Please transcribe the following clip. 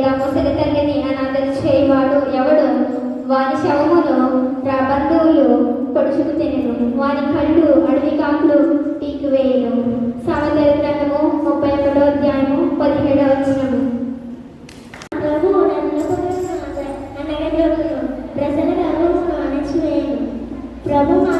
ఇలా ముసలి తల్లిని అనాథలు చేయవాడు ఎవడు? వారి శవమును ప్రబంధువులు పొడుచుకు తినను. వారి కళ్ళు అడవి కాకులు పీకివేయను సమతల గ్రంథము ముప్పై ఒకటో అధ్యాయము పదిహేడవ వచనము. ప్రభు